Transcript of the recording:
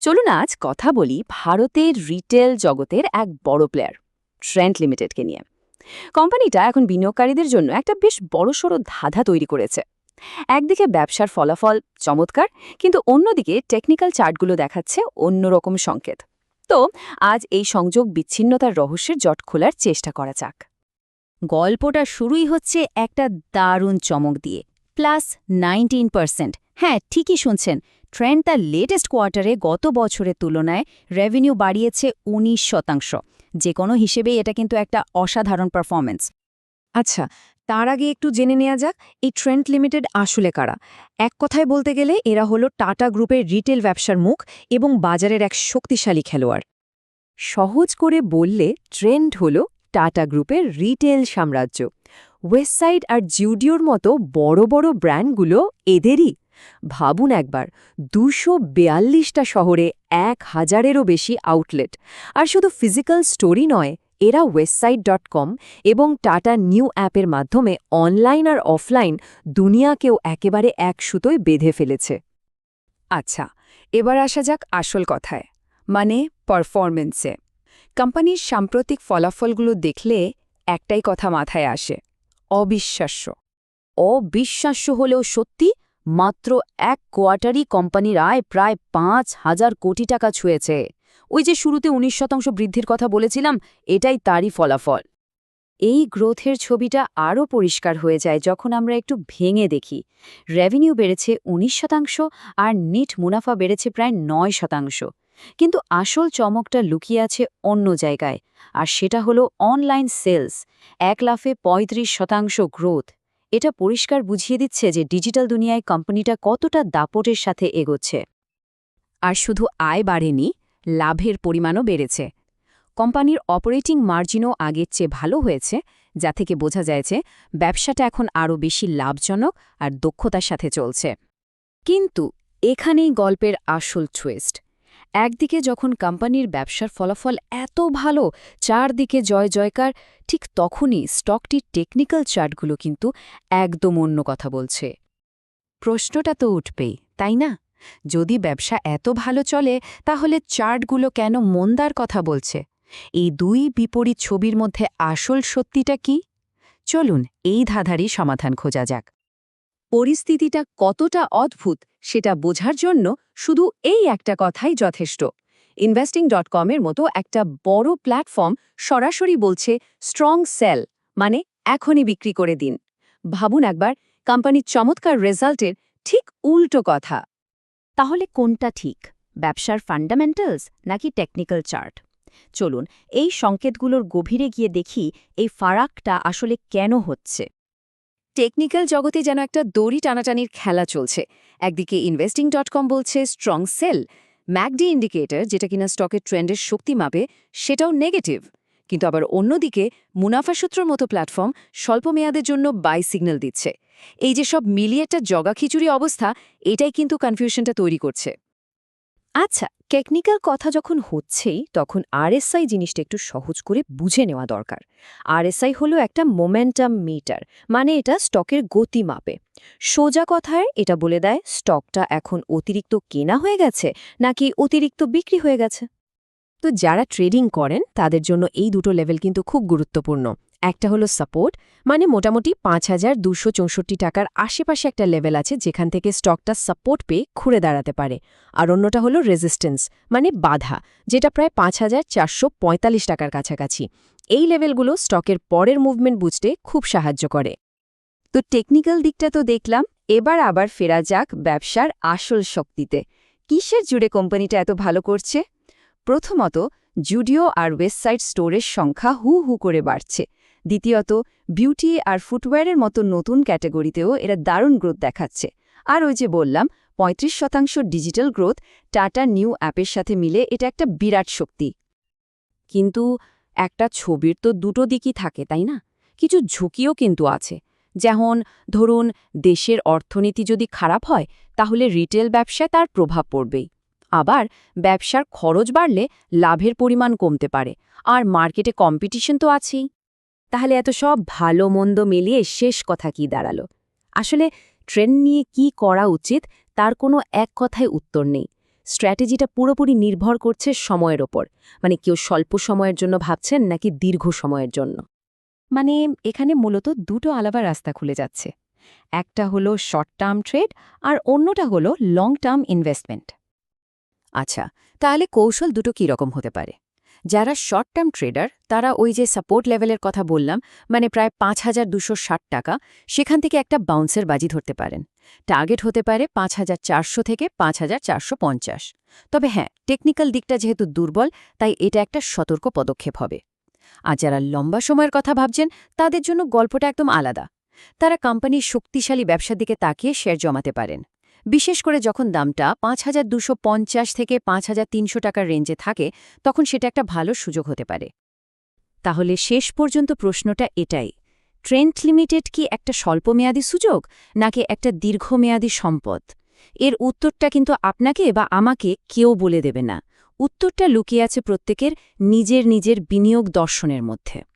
চলুন আজ কথা বলি ভারতের রিটেল জগতের এক বড় প্লেয়ার ট্রেন্ট লিমিটেডকে নিয়ে। কোম্পানিটা এখন বিনিয়োগকারীদের জন্য একটা বেশ বড়সড় ধাঁধা তৈরি করেছে। একদিকে ব্যবসার ফলাফল চমৎকার, কিন্তু অন্যদিকে টেকনিক্যাল চার্টগুলো দেখাচ্ছে অন্যরকম সংকেত। তো আজ এই সংযোগ বিচ্ছিন্নতার রহস্যের জট খোলার চেষ্টা করা যাক। গল্পটা শুরুই হচ্ছে একটা দারুণ চমক দিয়ে প্লাস নাইনটিন হ্যাঁ ঠিকই শুনছেন। ট্রেন্ড তার লেটেস্ট কোয়ার্টারে গত বছরের তুলনায় রেভিনিউ বাড়িয়েছে উনিশ শতাংশ। যে কোনো হিসেবেই এটা কিন্তু একটা অসাধারণ পারফরমেন্স আচ্ছা তার আগে একটু জেনে নেওয়া যাক, এই ট্রেন্ড লিমিটেড আসলে কারা? এক কথায় বলতে গেলে এরা হলো টাটা গ্রুপের রিটেল ব্যবসার মুখ এবং বাজারের এক শক্তিশালী খেলোয়াড়। সহজ করে বললে ট্রেন্ড হল টাটা গ্রুপের রিটেল সাম্রাজ্য। ওয়েস্টসাইড আর জিউডিওর মতো বড় বড় ব্র্যান্ডগুলো এদেরই ভাবুন একবার, দুশো বেয়াল্লিশটা শহরে এক হাজারেরও বেশি আউটলেট আর শুধু ফিজিক্যাল স্টোরি নয়, এরা ওয়েবসাইট ডট কম এবং টাটা নিউ অ্যাপের মাধ্যমে অনলাইন আর অফলাইন দুনিয়াকেও একেবারে এক সুতোয় বেঁধে ফেলেছে। আচ্ছা এবার আসা যাক আসল কথায় মানে পারফরমেন্সে কোম্পানির সাম্প্রতিক ফলাফলগুলো দেখলে একটাই কথা মাথায় আসে, অবিশ্বাস্য। অবিশ্বাস্য হলেও সত্যি মাত্র এক কোয়ার্টারই কোম্পানির আয় প্রায় পাঁচ হাজার কোটি টাকা ছুঁয়েছে। ওই যে শুরুতে উনিশ শতাংশ বৃদ্ধির কথা বলেছিলাম, এটাই তারই ফলাফল। এই গ্রোথের ছবিটা আরও পরিষ্কার হয়ে যায় যখন আমরা একটু ভেঙে দেখি। রেভিনিউ বেড়েছে উনিশ শতাংশ আর নিট মুনাফা বেড়েছে প্রায় নয় শতাংশ। কিন্তু আসল চমকটা লুকিয়ে আছে অন্য জায়গায়, আর সেটা হলো অনলাইন সেলস, এক লাফে ৩৫ শতাংশ গ্রোথ। এটা পরিষ্কার বুঝিয়ে দিচ্ছে যে ডিজিটাল দুনিয়ায় কোম্পানিটা কতটা দাপটের সাথে এগোচ্ছে। আর শুধু আয় বাড়েনি, লাভের পরিমাণও বেড়েছে। কোম্পানির অপারেটিং মার্জিনও আগের চেয়ে ভালো হয়েছে, যা থেকে বোঝা যায় যে ব্যবসাটা এখন আরও বেশি লাভজনক আর দক্ষতার সাথে চলছে। কিন্তু এখানেই গল্পের আসল টুইস্ট একদিকে যখন কোম্পানির ব্যবসার ফলাফল এত ভালো, চারদিকে জয় জয়কার, ঠিক তখনই স্টকটির টেকনিক্যাল চার্টগুলো কিন্তু একদম অন্য কথা বলছে। প্রশ্নটা তো উঠবেই, তাই না? যদি ব্যবসা এত ভালো চলে, তাহলে চার্টগুলো কেন মন্দার কথা বলছে? এই দুই বিপরীত ছবির মধ্যে আসল সত্যিটা কি? চলুন এই ধাঁধারই সমাধান খোঁজা যাক। পরিস্থিতিটা কতটা অদ্ভুত সেটা বোঝার জন্য শুধু এই একটা কথাই যথেষ্ট। ইনভেস্টিং ডট কমের মতো একটা বড় প্ল্যাটফর্ম সরাসরি বলছে স্ট্রং সেল মানে এখনই বিক্রি করে দিন। ভাবুন একবার কোম্পানির চমৎকার রেজাল্টের ঠিক উল্টো কথা। তাহলে কোনটা ঠিক? ব্যবসার ফান্ডামেন্টালস নাকি টেকনিক্যাল চার্ট চলুন, এই সংকেতগুলোর গভীরে গিয়ে দেখি এই ফারাকটা আসলে কেন হচ্ছে। টেকনিক্যাল জগতে যেন একটা দড়ি টানাটানির খেলা চলছে। একদিকে ইনভেস্টিং ডট কম বলছে স্ট্রং সেল ম্যাকডি ইন্ডিকেটর যেটা কিনা স্টকের ট্রেন্ডের শক্তি মাপে, সেটাও নেগেটিভ কিন্তু আবার অন্যদিকে মুনাফাসূত্রর মতো প্ল্যাটফর্ম স্বল্প মেয়াদের জন্য বাই সিগন্যাল দিচ্ছে। এই যে সব মিলিয়ে একটা জগাখিচুড়ি অবস্থা, এটাই কিন্তু কনফিউশনটা তৈরি করছে। আচ্ছা টেকনিক্যাল কথা যখন হচ্ছেই, তখন আরএসআই জিনিসটা একটু সহজ করে বুঝে নেওয়া দরকার। আরএসআই হলো একটা মোমেন্টাম মিটার মানে এটা স্টকের গতি মাপে। সোজা কথায় এটা বলে দেয় স্টকটা এখন অতিরিক্ত কেনা হয়ে গেছে, নাকি অতিরিক্ত বিক্রি হয়ে গেছে? তো যারা ট্রেডিং করেন, তাদের জন্য এই দুটো লেভেল কিন্তু খুব গুরুত্বপূর্ণ। একটা হলো সাপোর্ট মানে মোটামুটি পাঁচ হাজার দুশো চৌষট্টি টাকার আশেপাশে একটা লেভেল আছে যেখান থেকে স্টকটা সাপোর্ট পেয়ে ঘুরে দাঁড়াতে পারে। আর অন্যটা হলো রেজিস্ট্যান্স মানে বাধা, যেটা প্রায় পাঁচ হাজার চারশো পঁয়তাল্লিশ টাকার কাছাকাছি। এই লেভেলগুলো স্টকের পরের মুভমেন্ট বুঝতে খুব সাহায্য করে। তো টেকনিক্যাল দিকটা তো দেখলাম, এবার আবার ফেরা যাক ব্যবসার আসল শক্তিতে। কিসের জুড়ে কোম্পানিটা এত ভালো করছে? প্রথমত জুডিও আর ওয়েবসাইট স্টোরের সংখ্যা হু হু করে বাড়ছে। দ্বিতীয়ত বিউটি আর ফুটওয়্যারের মতো নতুন ক্যাটাগরিতেও এরা দারুণ গ্রোথ দেখাচ্ছে। আর ওই যে বললাম ৩৫ শতাংশ ডিজিটাল গ্রোথ টাটা নিউ অ্যাপের সাথে মিলে এটা একটা বিরাট শক্তি। কিন্তু একটা ছবির তো দুটো দিকই থাকে, তাই না? কিছু ঝুঁকিও কিন্তু আছে। যেমন, ধরুন, দেশের অর্থনীতি যদি খারাপ হয়, তাহলে রিটেল ব্যবসায় তার প্রভাব পড়বেই। আবার, ব্যবসার খরচ বাড়লে লাভের পরিমাণ কমতে পারে। আর মার্কেটে কম্পিটিশন তো আছেই। তাহলে এত সব ভালো মন্দ মিলিয়ে শেষ কথা কি দাঁড়াল? আসলে ট্রেন নিয়ে কি করা উচিত তার কোনো এক কথায় উত্তর নেই। স্ট্র্যাটেজিটা পুরোপুরি নির্ভর করছে সময়ের ওপর। মানে কেউ স্বল্প সময়ের জন্য ভাবছেন নাকি দীর্ঘ সময়ের জন্য? মানে এখানে মূলত দুটো আলাদা রাস্তা খুলে যাচ্ছে। একটা হলো শর্ট টার্ম ট্রেড আর অন্যটা হলো লং টার্ম ইনভেস্টমেন্ট আচ্ছা তাহলে কৌশল দুটো কী রকম হতে পারে? যারা শর্ট টার্ম ট্রেডার তারা ওই যে সাপোর্ট লেভেলের কথা বললাম মানে প্রায় পাঁচ হাজার দুশো টাকা, সেখান থেকে একটা বাউন্সের বাজি ধরতে পারেন। টার্গেট হতে পারে পাঁচ হাজার চারশো থেকে পাঁচ হাজার চারশো পঞ্চাশ। তবে হ্যাঁ টেকনিক্যাল দিকটা যেহেতু দুর্বল, তাই এটা একটা সতর্ক পদক্ষেপ হবে। আর যারা লম্বা সময়ের কথা ভাবছেন, তাদের জন্য গল্পটা একদম আলাদা। তারা কোম্পানির শক্তিশালী ব্যবসার দিকে তাকিয়ে শেয়ার জমাতে পারেন। বিশেষ করে যখন দামটা পাঁচ হাজার থেকে পাঁচ হাজার তিনশো টাকার রেঞ্জে থাকে, তখন সেটা একটা ভালো সুযোগ হতে পারে। তাহলে শেষ পর্যন্ত প্রশ্নটা এটাই ট্রেন্ট লিমিটেড কি একটা স্বল্পমেয়াদী সুযোগ, নাকি একটা দীর্ঘমেয়াদী সম্পদ? এর উত্তরটা কিন্তু আপনাকে বা আমাকে কেউ বলে দেবে না। উত্তরটা লুকিয়ে আছে প্রত্যেকের নিজের নিজের বিনিয়োগ দর্শনের মধ্যে।